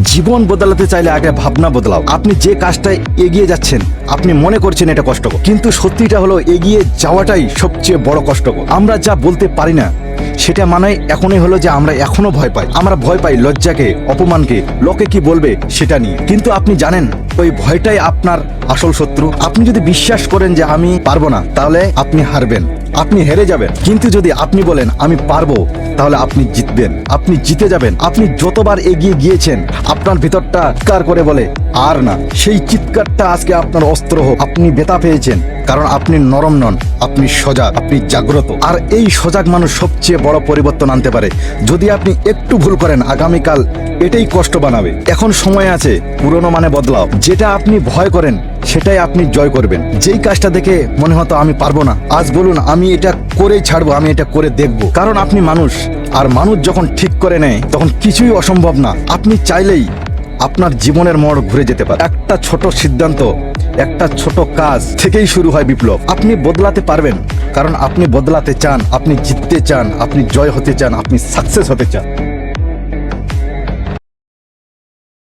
জীবন বদলাতে চাইলে আগে ভাবনা বদলাও। আপনি যে কাজটায় এগিয়ে যাচ্ছেন, আপনি মনে করছেন এটা কষ্টকর। কিন্তু সত্যিটা হলো, এগিয়ে যাওয়াটাই সবচেয়ে বড় কষ্টকর। আমরা যা বলতে পারি না, সেটা মানে এখনই হলো যে আমরা এখনও ভয় পাই। আমরা ভয় পাই লজ্জাকে, অপমানকে, লোকে কি বলবে সেটা নিয়ে। কিন্তু আপনি জানেন, ওই ভয়টাই আপনার আসল শত্রু। আপনি যদি বিশ্বাস করেন যে আমি পারব না, তাহলে আপনি হারবেন। আপনি হেরে যাবেন। কিন্তু যদি আপনি বলেন, আমি পারব, তাহলে আপনি জিতবেন। আপনি জিতে যাবেন। আপনি যতবার এগিয়ে গিয়েছেন, আপনার ভিতরটা কার করে বলে? আর না, সেই চিৎকারটা আজকে আপনার অস্ত্র হোক। আপনি বেতা পেয়েছেন। কারণ আপনি নরম নন, আপনি সজাগ, আপনি জাগ্রত। আর এই সজাগ মানুষ সবচেয়ে বড় পরিবর্তন আনতে পারে। যদি আপনি একটু ভুল করেন, আগামীকাল এটাই কষ্ট বানাবে। এখন সময় আছে, পুরনো মানে বদলাও। যেটা আপনি ভয় করেন, সেটাই আপনি জয় করবেন। যেই কাজটা দেখে মনে হতো আমি পারব না, আজ বলুন, আমি এটা করেই ছাড়বো, আমি এটা করে দেখব। কারণ আপনি মানুষ, আর মানুষ যখন ঠিক করে নেয়, তখন কিছুই অসম্ভব না। আপনি চাইলেই আপনার জীবনের মোড় ঘুরে যেতে পারে। একটা ছোট সিদ্ধান্ত, একটা ছোট কাজ থেকেই শুরু হয় বিপ্লব। আপনি বদলাতে পারবেন, কারণ আপনি বদলাতে চান, আপনি জিততে চান, আপনি জয় হতে চান, আপনি সাকসেস হতে চান।